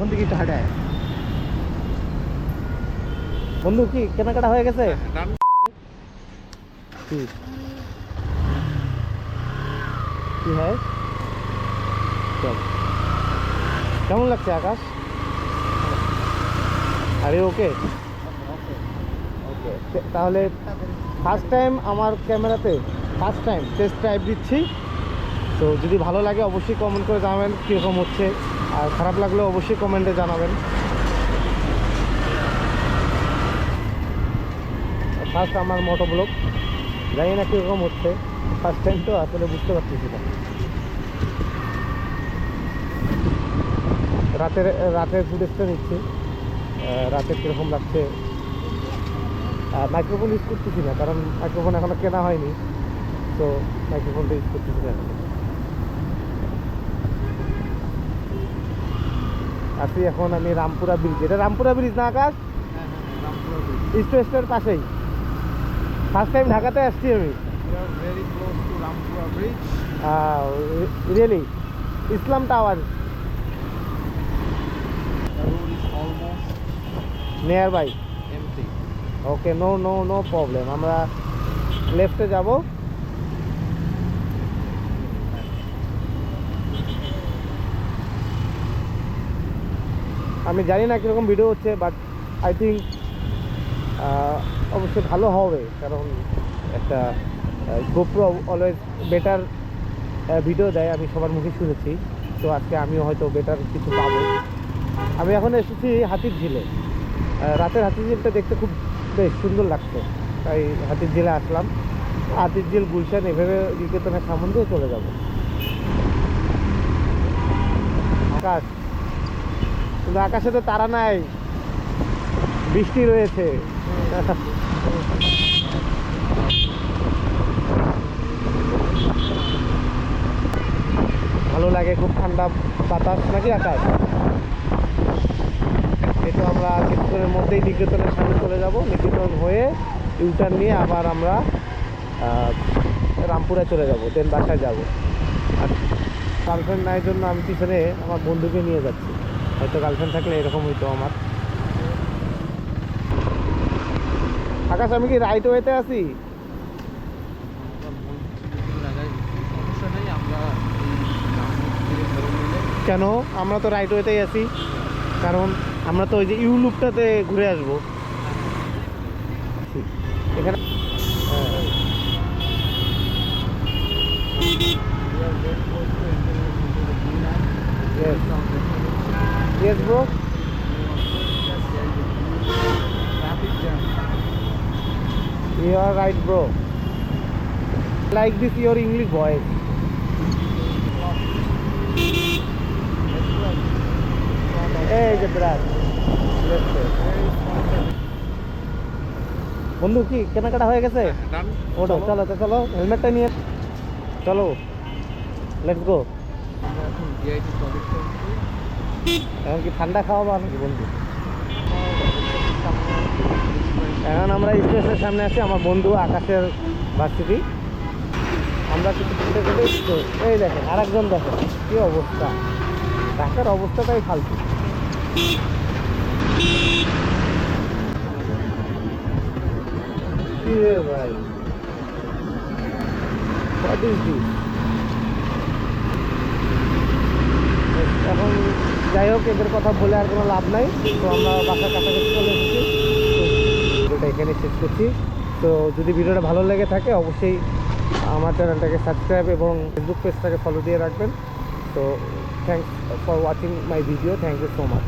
কোন দিকে একটু হাঁটায়। বন্ধু কি কেনাকাটা হয়ে গেছে? কি? কি হয়? চল। কেমন লাগছে আকাশ? আরে ওকে। ওকে তাহলে ফার্স্ট টাইম আমার ক্যামেরাতে ফার্স্ট টাইম টেস্ট ড্রাইভ দিচ্ছি। তো যদি ভালো লাগে অবশ্যই কমেন্ট করে জানাবেন কীরকম হচ্ছে। আর খারাপ লাগলে অবশ্যই কমেন্টে জানাবেন। ফার্স্ট আমার মোটো ব্লগ জানি না কীরকম হচ্ছে। ফার্স্ট টাইম তো আসলে বুঝতে পারতেছি না। রাতের রাতের ফুটেজটা নিচ্ছি আহ, রাতে কীরকম লাগছে। মাইক্রোফোন ইউজ করতেছি না কারণ মাইক্রোফোন এখনও কেনা হয়নি। তো মাইক্রোফোনটা ইউজ করতেছি না। আছি এখন আমি রামপুরা ব্রিজ এটা রামপুরা ব্রিজ না আকাশ? ইস্ট ওয়েস্টের পাশেই। ফার্স্ট টাইম ঢাকাতে আসছি আমি. Really Islam tower near by okay no no no problem আমরা লেফটে যাব। আমি জানি না কীরকম ভিডিও হচ্ছে বাট আই থিঙ্ক অবশ্যই ভালো হবে, কারণ একটা গোপ্রো অলওয়েজ বেটার ভিডিও দেয়, আমি সবার মুখে শুনেছি। তো আজকে আমিও হয়তো বেটার কিছু পাবো। আমি এখন এসেছি হাতির ঝিলে। রাতের হাতির ঝিলটা দেখতে খুব বেশ সুন্দর লাগছে। তাই হাতির ঝিলে আসলাম। হাতির ঝিল, গুলশান, এভাবে নিকেতনের সামন দিয়ে চলে যাব। আকাশ কিন্তু আকাশে তো তারা নাই। বৃষ্টি রয়েছে। ভালো লাগে খুব ঠান্ডা বাতাস। নাকি আকাশ? তো আমরা কিছুক্ষণের মধ্যেই নিকেতনের সামনে চলে যাব। নিকেতন হয়ে ইউটার্ন নিয়ে আবার আমরা রামপুরা চলে যাব। দেন বাসায় যাব। আর গার্লফ্রেন্ড নাই জন্য আমি পিছনে আমার বন্ধুকে নিয়ে যাচ্ছি। হয়তো গার্লফ্রেন্ড থাকলে এরকম হইতো আমার। আকাশ, আমি কি রাইট ওয়েতে আছি? কেন? আমরা তো রাইট ওয়েতেই আছি। কারণ আমরা তো ওই যে ইউলুপটাতে ঘুরে আসব। এখানে হ্যাঁ। Yes, bro. yes. You are right, bro. Like this, your English voice. এই যে ব্রাজ বন্ধু কি কেনাকাটা হয়ে গেছে ওটো চলো তো চলো হেলমেটটা নিয়ে চলো লেটস গো আমরা এখন DIT প্রজেক্ট করছি এখন কি ঠান্ডা খাওয়াবো নাকি বন্ধু এখন আমরা স্টেশনের সামনে আছি, আমার বন্ধু আকাশের ভার্সিটি। আমরা কিছু ঘুরতে গেলে এই দেখেন, আরেকজন দেখেন, কি অবস্থা। ঢাকার অবস্থাটাই ফালতু। ভাই? হোয়াট ইজ দিস এখন যাই হোক, এদের কথা বলে আর কোনো লাভ নাই। তো আমরা বাসার কাছাকাছি চলে এসেছি। ভিডিওটা এখানে শেষ করছি। তো যদি ভিডিওটা ভালো লেগে থাকে, অবশ্যই আমার চ্যানেলটাকে সাবস্ক্রাইব এবং ফেসবুক পেজটাকে ফলো দিয়ে রাখবেন। তো thanks for watching my video thank you so much